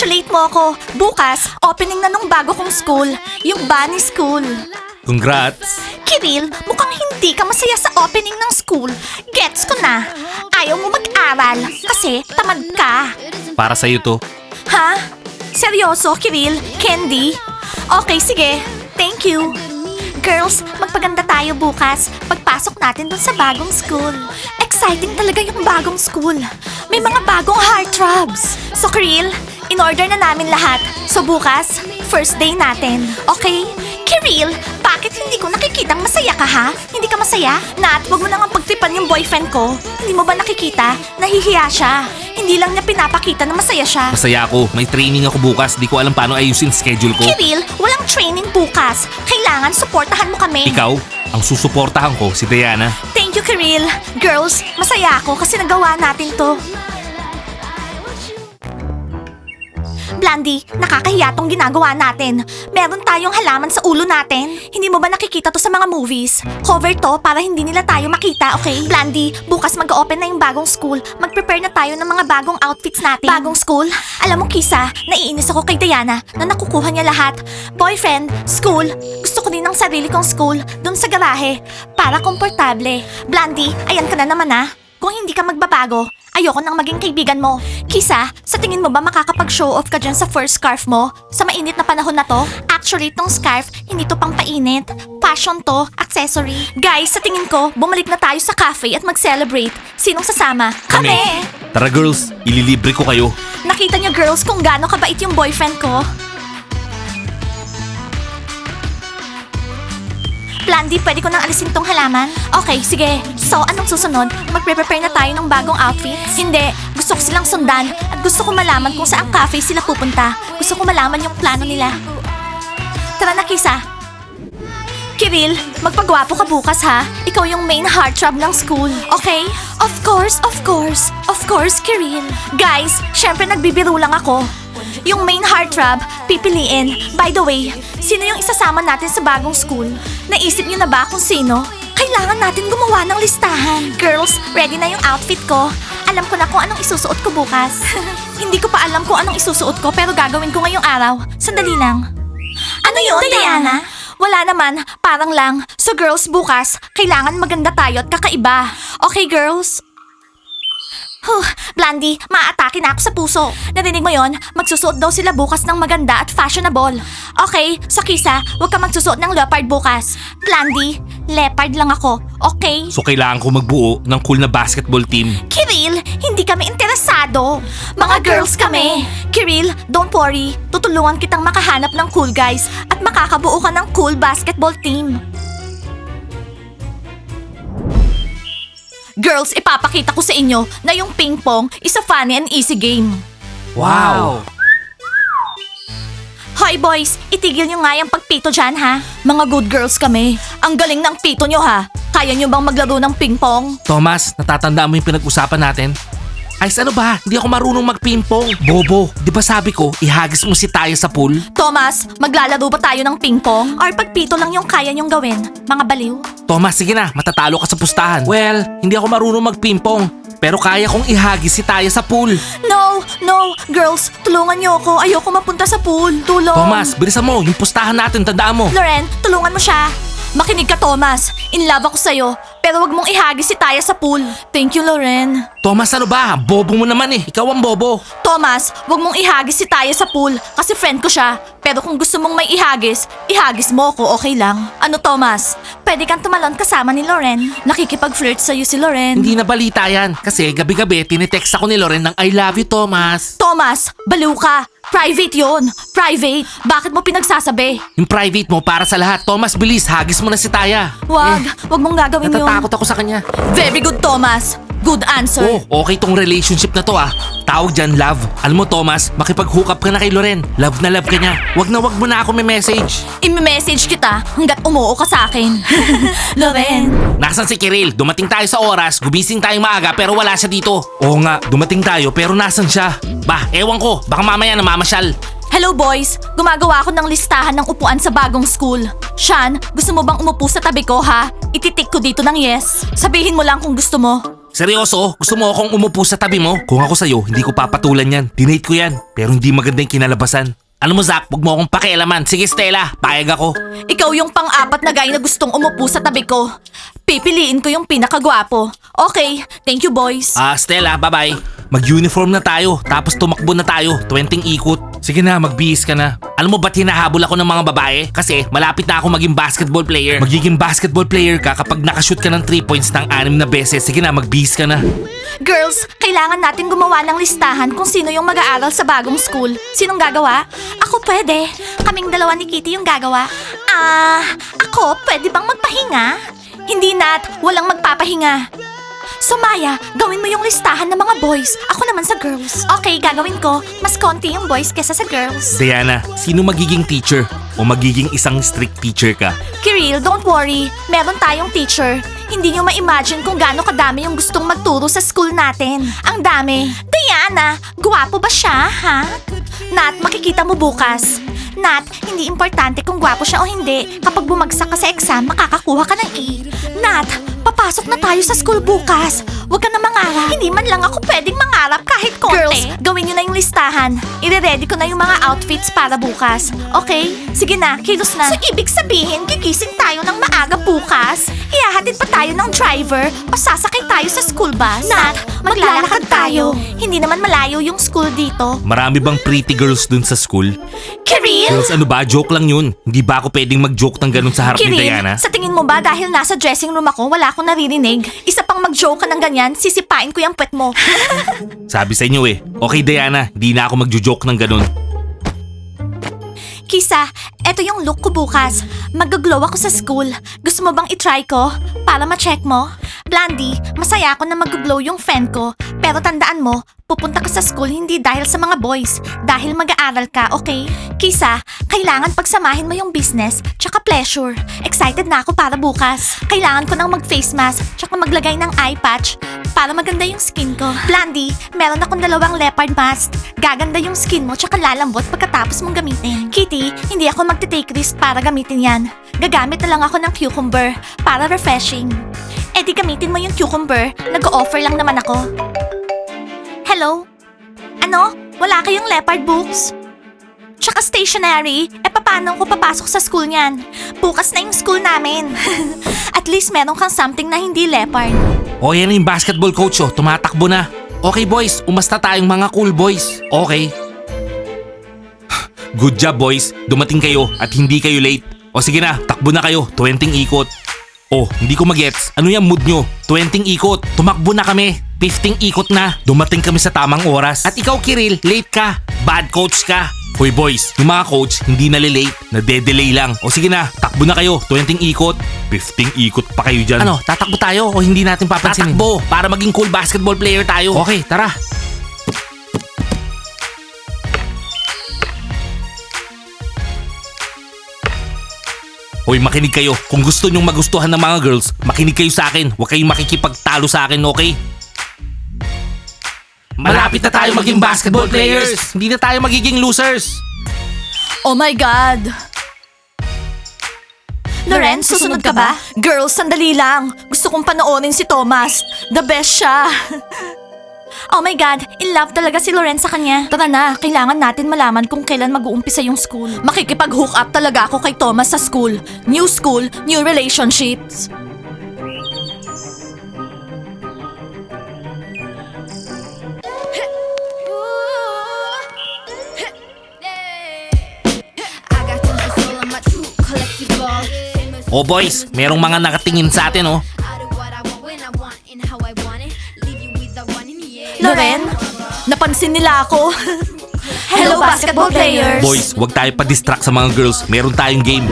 Congratulate mo ako. Bukas, opening na nung bago kong school, yung Bunny School. Congrats! Kiril, mukhang hindi ka masaya sa opening ng school. Gets ko na. Ayaw mo mag-aral kasi tamad ka. Para sa'yo to. Ha? Seryoso, Kiril? Candy? Okay, sige. Thank you. Girls, magpaganda tayo bukas. Pagpasok natin dun sa bagong school. Exciting talaga yung bagong school. May mga bagong heartthrobs. So, Kiril, in-order na namin lahat. So, bukas, first day natin. Okay? Kiril, bakit hindi ko nakikitang masaya ka ha? Hindi ka masaya? Nat, wag mo nang pagtripan yung boyfriend ko. Hindi mo ba nakikita? Nahihiya siya. Hindi lang niya pinapakita na masaya siya. Masaya ako. May training ako bukas. Di ko alam paano ayusin schedule ko. Kiril, walang training bukas. Kailangan suportahan mo kami. Ikaw, ang susuportahan ko si Diana. Thank you, Kiril. Girls, masaya ako kasi nagawa natin to. Blandy, nakakahiya tong ginagawa natin. Meron tayong halaman sa ulo natin. Hindi mo ba nakikita to sa mga movies? Cover to para hindi nila tayo makita, okay? Blandy, bukas mag-open na yung bagong school. Mag-prepare na tayo ng mga bagong outfits natin. Bagong school? Alam mo, Kisa, naiinis ako kay Diana na nakukuha niya lahat. Boyfriend, school, gusto ko din ng sarili kong school doon sa garahe para komportable. Blandy, ayan ka na naman ah. Kung hindi ka magbabago, ayoko nang maging kaibigan mo. Kisa, sa tingin mo ba makakapag-show off ka dyan sa first scarf mo? Sa mainit na panahon na to? Actually, itong scarf, hindi to pang painit. Fashion to, accessory. Guys, sa tingin ko, bumalik na tayo sa cafe at mag-celebrate. Sinong sasama? Kami! Tara girls, ililibre ko kayo. Nakita niyo girls kung gaano kabait yung boyfriend ko? Blandy, pwede ko nang alisin tong halaman? Okay, sige. So, anong susunod? Magpre-prepare na tayo ng bagong outfits? Hindi. Gusto ko silang sundan at gusto ko malaman kung saan cafe sila pupunta. Gusto ko malaman yung plano nila. Tara na, Kisa. Kiril, magpagwapo ka bukas ha. Ikaw yung main heartthrob ng school. Okay? Of course, of course. Of course, Kiril. Guys, syempre nagbibiro lang ako. Yung main heartthrob, pipiliin. By the way, sino yung isasama natin sa bagong school? Naisip niyo na ba kung sino? Kailangan natin gumawa ng listahan. Girls, ready na yung outfit ko. Alam ko na kung anong isusuot ko bukas. Hindi ko pa alam kung anong isusuot ko pero gagawin ko ngayong araw. Sandali lang. Ano yun, Diana? Wala naman, parang lang. So girls, bukas, kailangan maganda tayo at kakaiba. Okay, girls? Huh, Blandy, maaatake na ako sa puso. Narinig mo yon? Magsusuot daw sila bukas ng maganda at fashionable. Okay, so Kisa, huwag ka magsusuot ng leopard bukas. Blandy, leopard lang ako, okay? So kailangan ko magbuo ng cool na basketball team. Kiril, hindi kami interesado. Mga girls kami. Kiril, don't worry. Tutulungan kitang makahanap ng cool guys at makakabuo ka ng cool basketball team. Girls, ipapakita ko sa inyo na yung ping pong is a funny and easy game. Wow! Hoy boys, itigil nyo nga yung pagpito dyan ha. Mga good girls kami. Ang galing ng pito nyo ha. Kaya nyo bang maglaro ng ping pong? Thomas, natatandaan mo yung pinag-usapan natin? Ayos ano ba? Hindi ako marunong magpimpong. Bobo, di ba sabi ko, ihagis mo si Taya sa pool? Thomas, maglalaro ba tayo ng ping-pong? Or pagpito lang yung kaya niyong gawin? Mga baliw? Thomas, sige na, matatalo ka sa pustahan. Well, hindi ako marunong magpimpong. Pero kaya kong ihagis si Taya sa pool. No, no, girls, tulungan niyo ako. Ayoko mapunta sa pool. Tulong. Thomas, bilisan mo, yung pustahan natin, tandaan mo. Loren, tulungan mo siya. Makinig ka, Thomas. In love ako sa'yo. Pero wag mong ihagis si Taya sa pool. Thank you, Loren. Thomas, ano ba? Bobo mo naman eh. Ikaw ang bobo. Thomas, wag mong ihagis si Taya sa pool kasi friend ko siya. Pero kung gusto mong may ihagis, ihagis mo ako, okay lang. Ano, Thomas? Pwede kang tumalon kasama ni Loren. Nakikipag-flirt sa'yo si Loren. Hindi na balita yan. Kasi gabi-gabi, tinitext ako ni Loren ng I love you, Thomas. Thomas, baliw ka. Private yon. Private. Bakit mo pinagsasabi? Yung private mo para sa lahat. Thomas, bilis, hagis mo na si Taya. Wag, wag mong gagawin yun. Natatakot ako sa kanya. Very good, Thomas. Good answer. Oh, okay tong relationship na to ah. Tawag dyan, love. Alam mo, Thomas, makipag-hook up ka na kay Loren. Love na love ka niya. Wag na wag mo na ako may message. I-message kita hanggat umuo ka sa akin. Loren. Nasaan si Kiril? Dumating tayo sa oras, gumising tayong maaga pero wala siya dito. Oo nga, dumating tayo pero nasan siya? Bah, ewan ko. Baka mamaya namamasyal. Hello boys! Gumagawa ako ng listahan ng upuan sa bagong school. Sean, gusto mo bang umupo sa tabi ko ha? Ititik ko dito ng yes. Sabihin mo lang kung gusto mo. Seryoso? Gusto mo akong umupo sa tabi mo? Kung ako sa'yo, hindi ko papatulan yan. Dinate ko yan. Pero hindi maganda yung kinalabasan. Alam mo, Zach, huwag mo akong pakialaman. Sige, Stella, payag ako. Ikaw yung pang-apat na guy na gustong umupo sa tabi ko. Pipiliin ko yung pinakagwapo. Okay, thank you boys. Ah, Stella, bye-bye. Mag-uniform na tayo, tapos tumakbo na tayo, 20 ikot. Sige na, magbihis ka na. Alam mo ba't hinahabol ako ng mga babae? Kasi malapit na ako maging basketball player. Magiging basketball player ka kapag nakashoot ka ng 3 points ng 6 na beses. Sige na, magbihis ka na. Girls, kailangan natin gumawa ng listahan kung sino yung mag-aaral sa bagong school. Sinong gagawa? Ako pwede. Kaming dalawa ni Kitty yung gagawa. Ah, ako pwede bang magpahinga? Hindi Nat, walang magpapahinga. So Maya, gawin mo yung listahan ng mga boys. Ako naman sa girls. Okay, gagawin ko. Mas konti yung boys kesa sa girls. Diana, sino magiging teacher? O magiging isang strict teacher ka? Kiril, don't worry. Meron tayong teacher. Hindi nyo ma-imagine kung gaano kadami yung gustong magturo sa school natin. Ang dami. Diana, guwapo ba siya, ha? Nat, makikita mo bukas. Nat, hindi importante kung gwapo siya o hindi. Kapag bumagsak ka sa exam, makakakuha ka ng E. Nat, papasok na tayo sa school bukas. Huwag ka na mangarap. Hindi man lang ako pwedeng mangarap kahit konti. Girls, gawin nyo na yung listahan. Ire-ready ko na yung mga outfits para bukas. Okay? Sige na, kilos na. So, ibig sabihin, gigising tayo ng maaga bukas? Ihahatid pa tayo ng driver o sasakay tayo sa school bus? Nat, maglalakad tayo. Hindi naman malayo yung school dito. Marami bang pretty girls dun sa school? Kiril? Girls, ano ba? Joke lang yun. Hindi ba ako pwedeng mag-joke ng ganun sa harap ni Diana? sa tingin mo ba dahil nasa dressing room ako, wala akong naririnig? Isa pang mag-joke ka ng ganyan, sisipain ko yung puwet mo. Sabi sa inyo eh. Okay, Diana, hindi na ako mag-joke ng ganun. Kisa, eto yung look ko bukas. Mag-glow ako sa school. Gusto mo bang itry ko? Para ma-check mo? Blandy, masaya ako na mag-glow yung friend ko. Pero tandaan mo, pupunta ka sa school hindi dahil sa mga boys. Dahil mag-aaral ka, okay? Kisa, kailangan pagsamahin mo yung business tsaka pleasure. Excited na ako para bukas. Kailangan ko nang mag-face mask tsaka maglagay ng eye patch para maganda yung skin ko. Blandy, meron akong dalawang leopard mask. Gaganda yung skin mo tsaka lalambot pagkatapos mong gamitin. Kitty, hindi ako magte-take risk para gamitin yan. Gagamit na lang ako ng cucumber para refreshing. Eh di gamitin mo yung cucumber, nag-offer lang naman ako. Hello? Ano? Wala kayong leopard books? Tsaka stationery, eh paano ko papasok sa school niyan? Bukas na yung school namin. At least meron kang something na hindi leopard. O yan na yung basketball coach oh, tumatakbo na. Okay boys, umasta tayong mga cool boys. Okay. Good job boys, dumating kayo at hindi kayo late. O sige na, takbo na kayo, 20 ikot. Oh, hindi ko magets. Ano yung mood nyo? 20 ikot. Tumakbo na kami. 15 ikot na. Dumating kami sa tamang oras. At ikaw, Kiril, late ka. Bad coach ka. Hoy boys, yung mga coach hindi nalilate, nade-delay lang. O sige na, takbo na kayo, 20 ikot. 15 ikot pa kayo dyan. Ano, tatakbo tayo o hindi natin papansinin? Tatakbo, para maging cool basketball player tayo. Okay, tara. Hoy, makinig kayo. Kung gusto nyong magustuhan ng mga girls, makinig kayo sa akin. Huwag kayong makikipagtalo sa akin, okay? Malapit na tayo maging basketball players. Hindi na tayo magiging losers. Oh my God! Loren, susunod ka ba? Girls, sandali lang. Gusto kong panoorin si Thomas. The best siya. oh my God, in love talaga si Loren sa kanya. Tara na, kailangan natin malaman kung kailan mag-uumpisa yung school. Makikipag-hook up talaga ako kay Thomas sa school. New school, new relationships. Oh boys, merong mga nakatingin sa atin oh. Loren, napansin nila ako. Hello, basketball players. Boys, wag tayo pa-distract sa mga girls. Meron tayong game.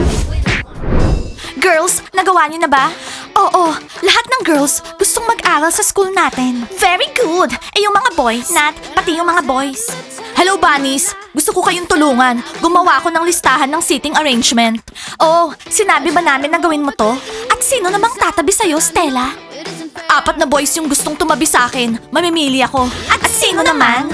Girls, nagawa niyo na ba? Oo, lahat ng girls gustong mag-aral sa school natin. Very good! Eh yung mga boys, Nat, pati yung mga boys. Hello, bunnies! Gusto ko kayong tulungan. Gumawa ako ng listahan ng seating arrangement. Oh, sinabi ba namin na gawin mo to? At sino namang tatabi sa'yo, Stella? Apat na boys yung gustong tumabi sa akin. Mamimili ako. At, sino naman?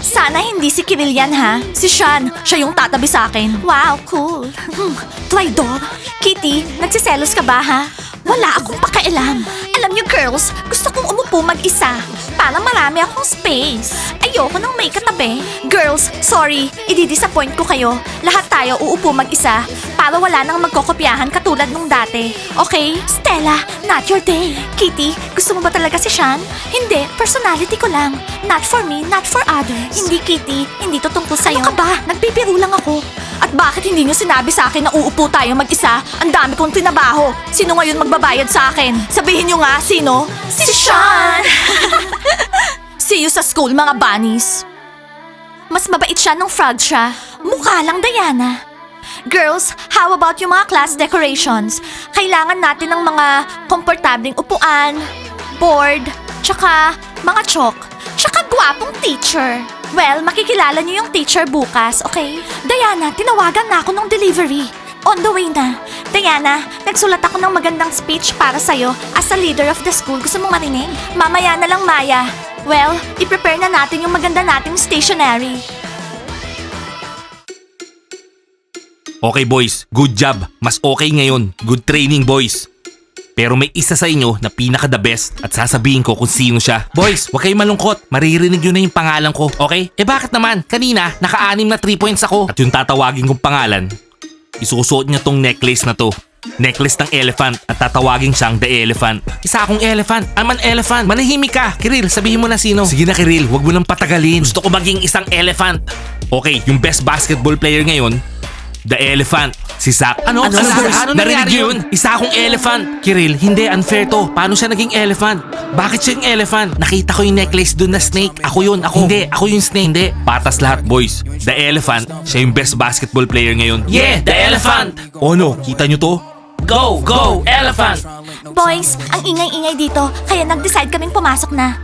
Sana hindi si Kiril yan ha. Si Sean, siya yung tatabi sa akin. Wow, cool. Hmm, Traidor. Kitty, nagsiselos ka ba ha? Wala akong pakialam. Alam niyo girls, gusto kong umupo mag-isa. Para marami akong space. Ayoko nang may katabi. Girls, sorry, ididisappoint ko kayo. Lahat tayo uupo mag-isa. Para wala nang magkokopyahan katulad nung dati. Okay? Stella, not your day. Kitty, gusto mo ba talaga si Sean? Hindi, personality ko lang. Not for me, not for others. Hindi Kitty, hindi to tungkol sa'yo. Ano ka ba? Nagbibiro lang ako. At bakit hindi nyo sinabi sa akin na uupo tayo mag-isa? Ang dami kong tinabaho. Sino ngayon magbabayad sa akin? Sabihin nyo nga, sino? Si, Sean! See you sa school, mga bunnies. Mas mabait siya nung frog siya. Mukha lang, Diana. Girls, how about yung mga class decorations? Kailangan natin ng mga komportabling upuan, board, tsaka mga chalk, tsaka gwapong teacher. Well, makikilala niyo yung teacher bukas, okay? Diana, tinawagan na ako ng delivery. On the way na. Diana, nagsulat ako ng magandang speech para sa'yo as a leader of the school. Gusto mong marinig? Mamaya na lang, Maya. Well, i-prepare na natin yung maganda nating stationery. Okay boys, good job. Mas okay ngayon. Good training boys. Pero may isa sa inyo na pinaka the best at sasabihin ko kung sino siya. Boys, huwag kayong malungkot. Maririnig nyo na yung pangalan ko, okay? Eh bakit naman? Kanina, naka-anim na 3 points ako. At yung tatawagin kong pangalan, isusuot niya tong necklace na to. Necklace ng elephant at tatawagin siyang the elephant. Isa akong elephant. I'm an elephant. Manahimik ka. Kiril, sabihin mo na sino. Sige na Kiril, huwag mo nang patagalin. Gusto ko maging isang elephant. Okay, yung best basketball player ngayon, The elephant. Si Zack. Ano? Ano, Ano, boys? Ano Narinig yun? Isa akong elephant. Kiril, hindi. Unfair to. Paano siya naging elephant? Bakit siya yung elephant? Nakita ko yung necklace dun na snake. Ako yun. Ako. Hindi. Ako yung snake. Hindi. Patas lahat, boys. The elephant. Siya yung best basketball player ngayon. Yeah, the elephant. Oh no, kita nyo to? Go, go, elephant. Boys, ang ingay-ingay dito, kaya nag-decide kaming pumasok na.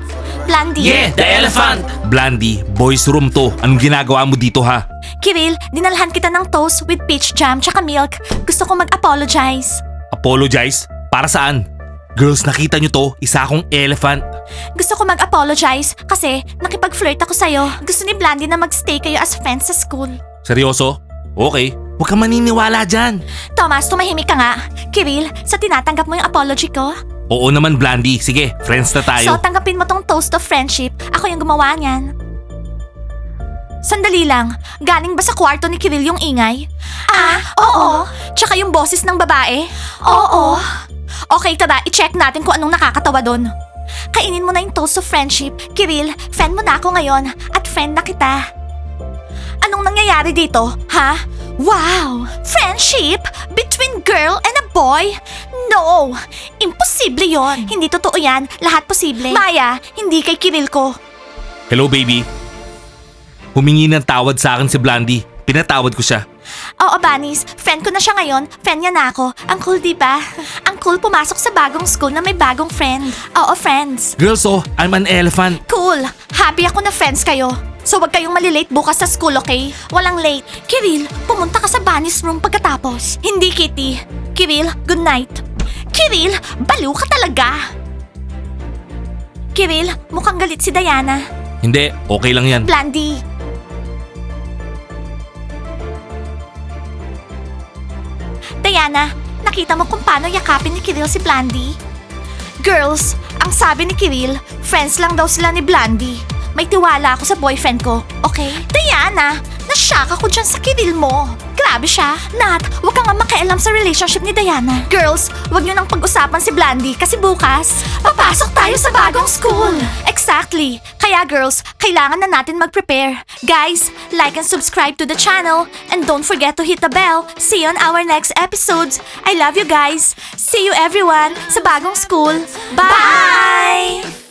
Blandy. Yeah, the elephant. Blandy, boys room to. Anong ginagawa mo dito ha? Kiril, dinalhan kita ng toast with peach jam tsaka milk. Gusto ko mag-apologize. Apologize? Para saan? Girls, nakita nyo to? Isa akong elephant. Gusto ko mag-apologize kasi nakipag-flirt ako sa'yo. Gusto ni Blandy na mag-stay kayo as friends sa school. Seryoso? Okay. Huwag ka maniniwala dyan. Thomas, tumahimik ka nga. Kiril, sa tinatanggap mo yung apology ko? Oo naman, Blandy. Sige, friends na tayo. So, tanggapin mo tong toast of friendship. Ako yung gumawa niyan. Sandali lang. Galing ba sa kwarto ni Kiril yung ingay? Ah, oo. Tsaka yung boses ng babae? Oo. Okay, tara. I-check natin kung anong nakakatawa doon. Kainin mo na yung toast of friendship. Kiril, friend mo na ako ngayon. At friend na kita. Anong nangyayari dito? Ha? Wow! Friendship? Between girl and a boy? No! Imposible yon. Hindi totoo yan. Lahat posible. Maya, hindi kay Kiril ko. Hello, baby. Humingi ng tawad sa akin si Blandy. Pinatawad ko siya. Oo, Bunnies. Friend ko na siya ngayon. Friend niya na ako. Ang cool, di ba? Ang cool pumasok sa bagong school na may bagong friend. Oo, friends. Girls, oh, I'm an elephant. Cool. Happy ako na friends kayo. So wag kayong malilate bukas sa school, okay? Walang late. Kiril, pumunta ka sa Bunnies room pagkatapos. Hindi, Kitty. Kiril, good night. Kiril, baliw ka talaga. Kiril, mukhang galit si Diana. Hindi, okay lang yan. Blandy. Diana, nakita mo kung paano yakapin ni Kiril si Blandy? Girls, ang sabi ni Kiril, friends lang daw sila ni Blandy. May tiwala ako sa boyfriend ko, okay? Diana, nashock ako dyan sa Kiril mo. Grabe siya. Nat, huwag ka nga makialam sa relationship ni Diana. Girls, huwag niyo nang pag-usapan si Blandy kasi bukas, papasok tayo sa bagong school. Exactly. Kaya girls, kailangan na natin mag-prepare. Guys, like and subscribe to the channel and don't forget to hit the bell. See you on our next episodes. I love you guys. See you everyone sa bagong school. Bye!